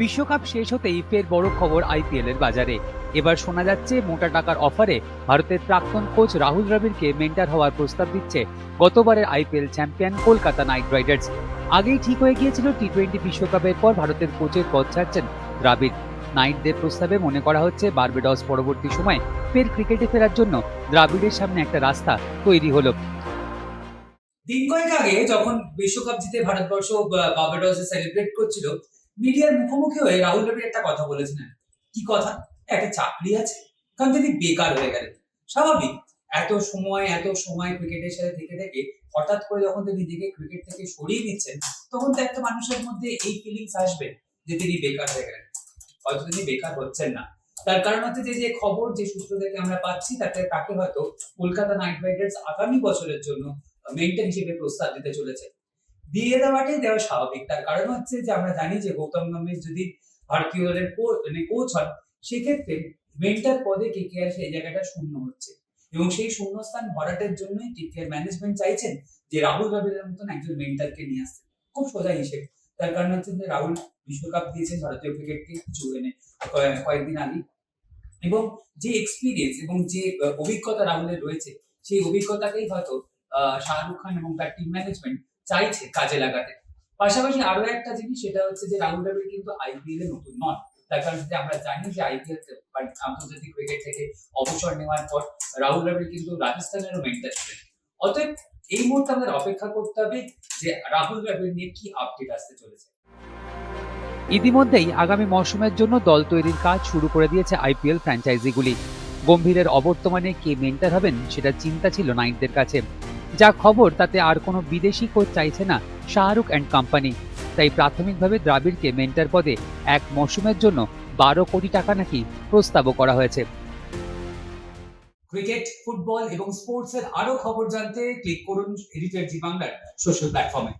বিশ্বকাপ শেষ হতেই ফের বড় খবর আইপিএল এর বাজারে। এবার শোনা যাচ্ছে, মোটা টাকার অফারে ভারতের প্রাক্তন কোচ রাহুল দ্রাবিড়কে মেন্টার হওয়ার প্রস্তাব দিচ্ছে গতবারের IPL champion Kolkata Knight Riders. আগেই ঠিক হয়ে গিয়েছিল টি টোয়েন্টি বিশ্বকাপের পর ভারতের কোচের পদ ছাড়ছেন দ্রাবিড়। নাইটদের প্রস্তাবে মনে করা হচ্ছে, বার্বেডস পরবর্তী সময়ে ফের ক্রিকেটে ফেরার জন্য দ্রাবিড়ের সামনে একটা রাস্তা তৈরি হলো। দিন কয়েক আগে যখন বিশ্বকাপ জিতে ভারতবর্ষ বার্বাডসে সেলিব্রেট করছিল মিডিয়ার মুখোমুখি হয়ে রাহুল দ্রাবিড় একটা কথা বলেছিলেন। কি কথা? একটা চাকরি আছে। কারণ তিনি বেকার হয়ে গেলেন। স্বাভাবিক। এত সময় এত সময় ক্রিকেটের সাথে থেকে থেকে হঠাৎ করে যখন তিনি নিজেকে ক্রিকেট থেকে সরিয়ে নিচ্ছেন তখন তো একটা মানুষের মধ্যে এই ফিলিংস আসবে যে তিনি বেকার হয়ে গেলেন। হয়তো তিনি বেকার হচ্ছেন না। তার কারণ হচ্ছে যে যে খবর, যে সূত্র থেকে আমরা পাচ্ছি, তাতে তাকে হয়তো কলকাতা নাইট রাইডার্স আগামী বছরের জন্য মেন্টর হিসেবে প্রস্তাব দিতে চলেছে। দিয়ে দেওয়াটাই দেওয়া স্বাভাবিক। তার কারণ হচ্ছে যে আমরা জানি যে গৌতম গম্ভীর যদি ভারতীয় দলের মানে কোচ হন সেক্ষেত্রে মেন্টার পদে কেকেআর সেই জায়গাটা শূন্য হচ্ছে। এবং সেই শূন্যস্থান ভরাটের জন্যই কেকেআর ম্যানেজমেন্ট চাইছেন যে রাহুল দ্রাবিড়ের মতন একজন মেন্টারকে নিয়ে আসতে। খুব সোজা হিসেবে। তার কারণ হচ্ছে যে রাহুল বিশ্বকাপ দিয়েছেন ভারতীয় ক্রিকেটকে কিছু এনে কয়েকদিন আগে এবং যে এক্সপিরিয়েন্স এবং যে, অভিজ্ঞতা রাহুলের রয়েছে, সেই অভিজ্ঞতাকেই হয়তো শাহরুখ খান এবং তার টিম ম্যানেজমেন্ট চাইছে কাজে লাগাতে। পাশাপাশি আরও একটা জিনিস, সেটা হচ্ছে যে রাহুল দ্রাবিড় কিন্তু আইপিএল এ নতুন নন। তার কারণ হচ্ছে আমরা জানি যে আইপিএল আন্তর্জাতিক ক্রিকেট থেকে অবসর নেওয়ার পর রাহুল দ্রাবিড় কিন্তু রাজস্থানেরও মেন্টার ছিলেন অতএব এই মুহূর্তে আমাদের অপেক্ষা করতে হবে যে রাহুল দ্রাবিড় নিয়ে কি আপডেট আসতে চলেছে। ইতিমধ্যেই আগামী মরশুমের জন্য দল তৈরির কাজ শুরু করে দিয়েছে আইপিএল ফ্র্যাঞ্চাইজিগুলি গম্ভীরের অবর্তমানে কে মেন্টার হবেন, সেটা চিন্তা ছিল নাইটদের কাছে। যা খবর তাতে আর কোনো বিদেশি কোচ চাইছে না শাহরুখ অ্যান্ড কোম্পানি তাই প্রাথমিকভাবে দ্রাবিড়কে মেন্টার পদে এক মৌসুমের জন্য বারো কোটি টাকা নাকি প্রস্তাবও করা হয়েছে। ক্রিকেট, ফুটবল এবং স্পোর্টস এর আরও খবর জানতে ক্লিক করুন এডিটর জি বাংলার সোশ্যাল প্ল্যাটফর্মে